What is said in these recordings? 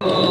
ਦਰਸ਼ਨ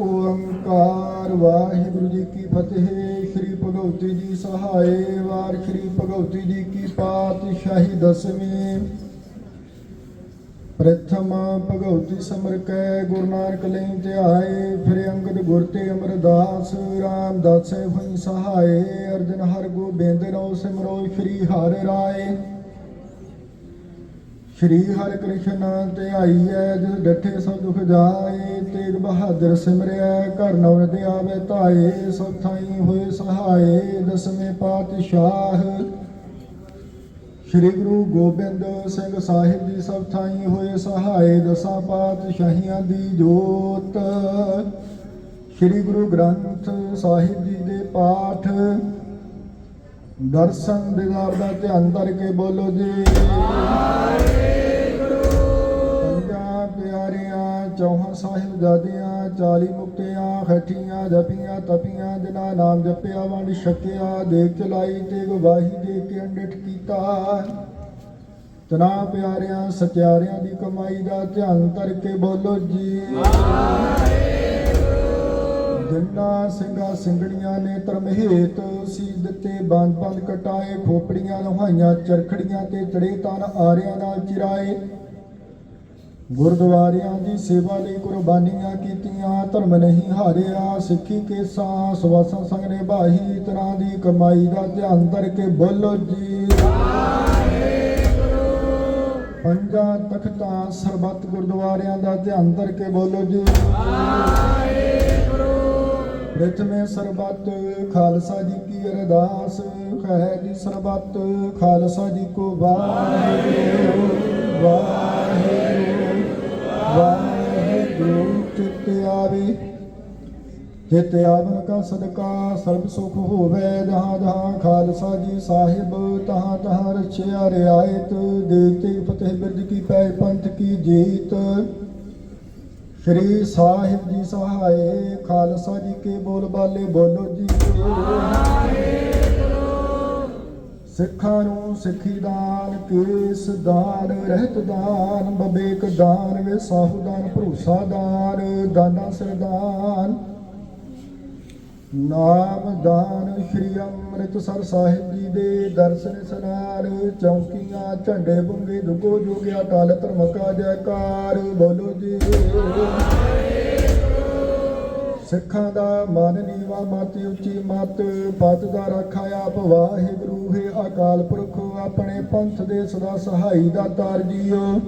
ਓੰਕਾਰ ਵਾਹਿਗੁਰੂ ਜੀ ਕੀ ਫਤਿਹ। ਸ੍ਰੀ ਭਗਵਤੀ ਜੀ ਸਹਾਏ ਵਾਰ, ਸ੍ਰੀ ਭਗਵਤੀ ਜੀ ਕੀ ਪਾਤਸ਼ਾਹੀ ਦਸਵੀਂ। ਪ੍ਰਥਮ ਭਗਵਤੀ ਸਮਰ ਕੈ, ਗੁਰੂ ਨਾਨਕ ਲਈ ਧਿਆਏ, ਫਿਰ ਅੰਗਦ ਗੁਰ ਤੇ ਅਮਰਦਾਸ, ਰਾਮਦਾਸ ਹੋਈ ਸਹਾਏ, ਅਰਜਨ ਹਰ ਗੋਬਿੰਦ ਰੋ ਸਿਮਰੋ, ਸ੍ਰੀ ਹਰਿ ਰਾਏ। ਸ਼੍ਰੀ ਹਰਿ ਕ੍ਰਿਸ਼ਨ ਤੇ ਆਈਐ, ਜਿਸ ਡਠੇ ਸਭ ਦੁਖ ਜਾਏ, ਤੇਗ ਬਹਾਦਰ ਸਿਮਰਿਆ ਘਰ ਨਵਨ ਦੇ ਆਵੇ ਧਾਏ, ਸਭ ਥਾਈ ਹੋਏ ਸਹਾਏ, ਦਸਵੇਂ ਪਾਤਸ਼ਾਹ। ਸ਼੍ਰੀ ਗੁਰੂ ਗੋਬਿੰਦ ਸਿੰਘ ਸਾਹਿਬ ਜੀ ਸਭ ਥਾਈ ਹੋਏ ਸਹਾਏ, ਦਸਾਂ ਪਾਤਸ਼ਾਹੀਆਂ ਦੀ ਜੋਤ। ਸ਼੍ਰੀ ਗੁਰੂ ਗ੍ਰੰਥ ਸਾਹਿਬ ਜੀ ਦੇ ਪਾਠ ਦਰਸ਼ਨ ਦਿਦਾਰ ਦਾ ਧਿਆਨ ਕਰਕੇ ਬੋਲੋ ਜੀ। ਪੰਜਾਂ ਪਿਆਰਿਆਂ, ਚੌਹਾਂ ਸਾਹਿਬਜ਼ਾਦਿਆਂ, ਚਾਲੀ ਮੁਕਤਿਆਂ ਖੱਟੀਆਂ ਜਪੀਆਂ, ਤਪੀਆਂ, ਜਿਨ੍ਹਾਂ ਨਾਮ ਜਪਿਆ, ਵੰਡ ਛਕਿਆ ਦੇਖ ਚਲਾਈ ਤੇ ਗਵਾਹੀ ਦੇ ਕੇ ਅੰਡਿਠ ਕੀਤਾ। ਤਨਾ ਪਿਆਰਿਆਂ, ਸਤਿਆਰਿਆਂ ਦੀ ਕਮਾਈ ਦਾ ਧਿਆਨ ਕਰਕੇ ਬੋਲੋ ਜੀ। ਜਿੰਨਾ ਸਿੰਘਾਂ ਸਿੰਘੜੀਆਂ ਨੇ ਧਰਮਹੇਤ ਸੀ ਦਿੱਤੇ ਬੰਦ ਬੰਦ ਕਟਾਏ, ਖੋਪੜੀਆਂ ਲਹਾਈਆਂ, ਚਰਖੜੀਆਂ ਤੇ ਚੜੇ ਤਨ ਆਰਿਆਂ ਨਾਲ ਚਿਰਾਏ। ਗੁਰਦੁਆਰਿਆਂ ਦੀ ਸੇਵਾ ਲਈ ਕੁਰਬਾਨੀਆਂ ਕੀਤੀਆਂ, ਧਰਮ ਨਹੀਂ ਹਾਰਿਆ, ਸਿੱਖੀ ਕੇਸਾਂ ਸਵਾਸਾਂ ਸੰਗ ਨੇ ਬਾਹੀ ਤਰ੍ਹਾਂ ਦੀ ਕਮਾਈ ਦਾ ਧਿਆਨ ਧਰ ਕੇ ਬੋਲੋ ਜੀ। ਪੰਜਾਂ ਤਖਤਾਂ ਸਰਬੱਤ ਗੁਰਦੁਆਰਿਆਂ ਦਾ ਧਿਆਨ ਧਰ ਕੇ ਬੋਲੋ ਜੀ। ਪ੍ਰਥਮੇ ਸਰਬੱਤ, ਖਾਲਸਾ ਜੀ ਕੀ ਅਰਦਾਸ। ਹੈ ਜੀ ਸਰਬੱਤ, ਖਾਲਸਾ ਜੀ ਕੋ ਵਾਹਿਗੁਰੂ ਵਾਹਿਗੁਰੂ ਵਾਹਿਗੁਰੂ ਚਿਤ ਆਵੇ। ਚਿਤ ਆਵਨ ਕਾ ਸਦਕਾ, ਸਰਬ ਸੁਖ ਹੋਵੇ ਜਹਾਂ ਜਹਾਂ। ਖਾਲਸਾ ਜੀ ਸਾਹਿਬ, ਤਹਾਂ ਤਹਾਂ ਰਛਿਆ ਰਿਆਇਤ। ਦੇਵਤੇ ਫਤਿਹ ਬਿਰਦ ਕੀ ਪੈ, ਪੰਥ ਕੀ ਜੀਤ। ਸ਼੍ਰੀ ਸਾਹਿਬ ਜੀ ਸਹਾਏ, ਖਾਲਸਾ ਜੀ ਕੇ ਬੋਲ ਬਾਲੇ, ਬੋਲੋ ਜੀ ਸਿੱਖਾਂ ਨੂੰ ਸਿੱਖੀ ਦਾਨ, ਕੇਸ ਦਾਨ, ਰਹਿਤ ਦਾਨ, ਬਬੇਕ ਦਾਨ, ਵੇ ਸਾਹੂ ਦਾਨ, ਭਰੋਸਾ ਦਾਨ, ਦਾਨਾ ਸਰਦਾਨ ਨਾਮ ਦਾਨ ਸ਼੍ਰੀ ਅੰਮ੍ਰਿਤਸਰ ਸਾਹਿਬ ਜੀ ਦੇ ਦਰਸ਼ਨ ਸਨਾਰ ਚੌਂਕੀਆਂ, ਝੰਡੇ ਬੁੰਗੇ ਦੁਗੋ ਜੋਗਿਆ, ਟਲ ਧਰਮਕਾ, ਜੈਕਾਰ, ਬੋਲੋ ਜੀ। ਸਿੱਖਾਂ ਦਾ ਮਨ ਨੀਵਾ, ਮਤ ਉੱਚੀ ਮਤ, ਪਤ ਦਾ ਰੱਖਾ ਆਪ, ਵਾਹਿਗੁਰੂ ਹੈ ਅਕਾਲ ਪੁਰਖ, ਆਪਣੇ ਪੰਥ ਦੇ ਸਦਾ ਸਹਾਈ ਦਾ ਤਾਰ ਜੀਓ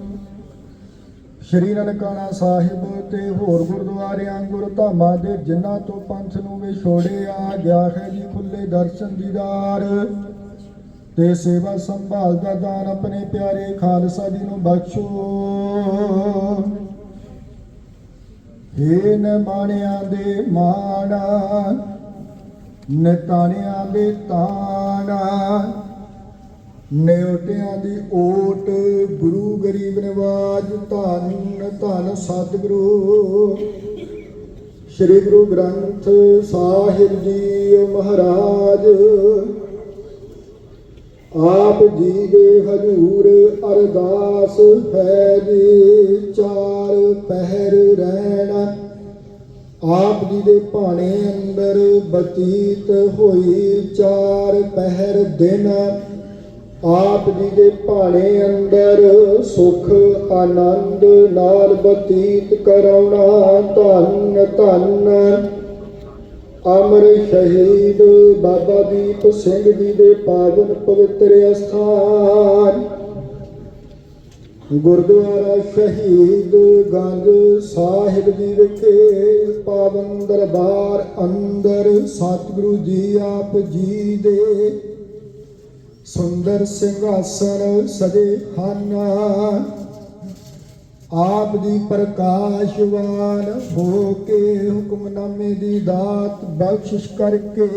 ਸ਼੍ਰੀ ਨਨਕਾਣਾ ਸਾਹਿਬ ਤੇ ਹੋਰ ਗੁਰਦੁਆਰਿਆਂ, ਗੁਰਧਾਮਾਂ ਦੇ ਜਿਨ੍ਹਾਂ ਤੋਂ ਪੰਥ ਨੂੰ ਵਿਛੋੜਿਆ ਗਿਆ ਹੈ ਜੀ, ਖੁੱਲੇ ਦਰਸ਼ਨ ਦੀਦਾਰ ਤੇ ਸੇਵਾ ਸੰਭਾਲ ਦਾ ਦਾਨ ਆਪਣੇ ਪਿਆਰੇ ਖਾਲਸਾ ਜੀ ਨੂੰ ਬਖਸ਼ੋ। ਹੇ ਮਾਣਿਆਂ ਦੇ ਮਾਣਾ, ਨਿਤਾਣਿਆਂ ਦੇ ਤਾਣਾ ਨਿਉਟਿਆਂ ਦੀ ਓਟ, ਗੁਰੂ ਗਰੀਬ ਨਿਵਾਜ, ਧੰਨ ਧੰਨ ਸਤਿਗੁਰੂ। ਸ੍ਰੀ ਗੁਰੂ ਗ੍ਰੰਥ ਸਾਹਿਬ ਜੀ ਮਹਾਰਾਜ। ਆਪ ਜੀ ਦੇ ਹਜੂਰ ਅਰਦਾਸ ਹੈ ਜੀ ਚਾਰ ਪਹਿਰ ਰਹਿਣਾ। ਆਪ ਜੀ ਦੇ ਭਾਣੇ ਅੰਦਰ ਬਤੀਤ ਹੋਈ ਚਾਰ ਪਹਿਰ ਦਿਨ। ਆਪ ਜੀ ਦੇ ਭਾਣੇ ਅੰਦਰ ਸੁਖ ਆਨੰਦ ਨਾਲ ਬਤੀਤ ਕਰਾਉਣਾ ਧੰਨ ਧੰਨ। ਅਮਰ ਸ਼ਹੀਦ ਬਾਬਾ ਦੀਪ ਸਿੰਘ ਜੀ ਦੇ ਪਾਵਨ ਪਵਿੱਤਰ ਅਸਥਾਨ। ਗੁਰਦੁਆਰਾ ਸ਼ਹੀਦ ਗੰਜ ਸਾਹਿਬ ਜੀ ਵਿਖੇ ਪਾਵਨ ਦਰਬਾਰ ਅੰਦਰ ਸਤਿਗੁਰੂ ਜੀ ਆਪ ਜੀ ਦੇ ਸੁੰਦਰ ਸਿੰਘਾਸਨ ਸਜੇ ਹਨ। ਆਪ ਦੀ ਪ੍ਰਕਾਸ਼ਵਾਨ ਹੋ ਕੇ ਹੁਕਮਨਾਮੇ ਦੀ ਦਾਤ ਬਖਸ਼ਿਸ਼ ਕਰਕੇ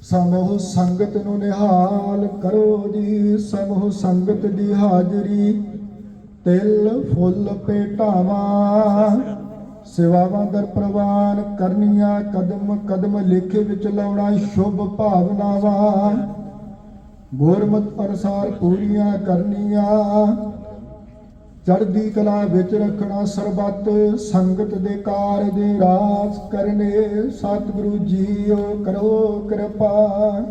ਸਮੂਹ ਸੰਗਤ ਨੂੰ ਨਿਹਾਲ ਕਰੋ ਜੀ। ਸਮੂਹ ਸੰਗਤ ਦੀ ਹਾਜ਼ਰੀ ਤਿਲ, ਫੁੱਲ, ਭੇਟਾਵਾਂ, ਸੇਵਾਵਾਂ ਦਰ ਪ੍ਰਵਾਨ ਕਰਨੀਆਂ। ਕਦਮ ਕਦਮ ਲੇਖੇ ਵਿੱਚ ਲਾਉਣਾ ਸ਼ੁਭ ਭਾਵਨਾਵਾਂ। ਗੁਰਮਤ ਅਨੁਸਾਰ ਪੂਰੀਆਂ ਕਰਨੀਆਂ। ਚੜ੍ਹਦੀ ਕਲਾ ਵਿੱਚ ਰੱਖਣਾ ਸਰਬੱਤ, ਸੰਗਤ ਦੇ ਕਾਰ ਦੇ ਰਾਸ ਕਰਨੇ। ਸਤਿਗੁਰੂ ਜੀਓ ਕਰੋ ਕਿਰਪਾ।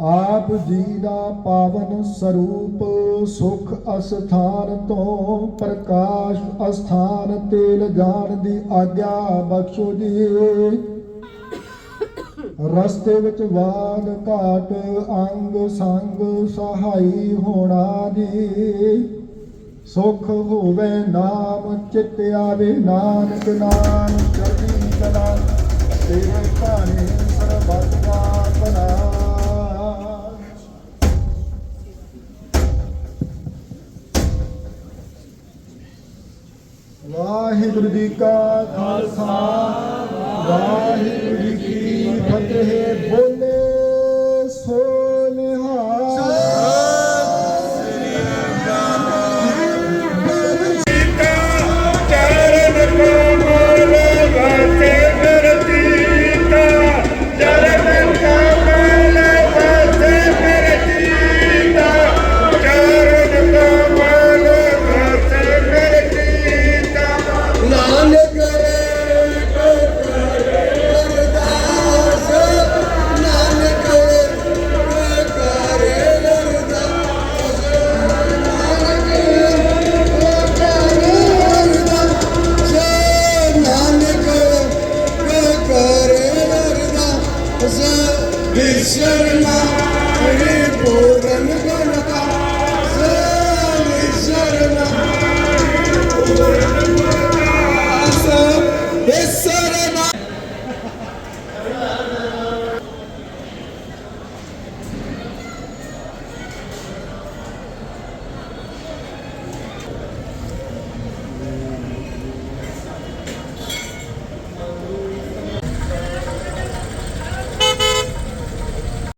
ਆਪ ਜੀ ਦਾ ਪਾਵਨ ਸਰੂਪ ਸੁਖ ਅਸਥਾਨ ਤੋਂ ਪ੍ਰਕਾਸ਼ ਅਸਥਾਨ ਤੇ ਲਿਜਾਣ ਦੀ ਆਗਿਆ ਬਖਸ਼ੋ ਜੀ। ਰਸਤੇ ਵਿੱਚ ਵਾਦ ਘਾਟ, ਅੰਗ ਸੰਗ ਸਹਾਈ ਹੋਣਾ ਦੀ ਸੁਖ ਹੋਵੇ ਨਾਮ, ਚਿਤ ਆਵੇ ਨਾਨਕ, ਨਾਮ ਚੜ੍ਹਦੀ ਕਲਾ। ਤੇਰੇ ਭਾਣੇ ਸਰਬੱਤ ਦਾ ਭਲਾ ਵਾਹਿਗੁਰੂ ਜੀ ਕਾ ਖਾਲਸਾ, ਵਾਹਿਗੁਰੂ ਜੀ ਕੀ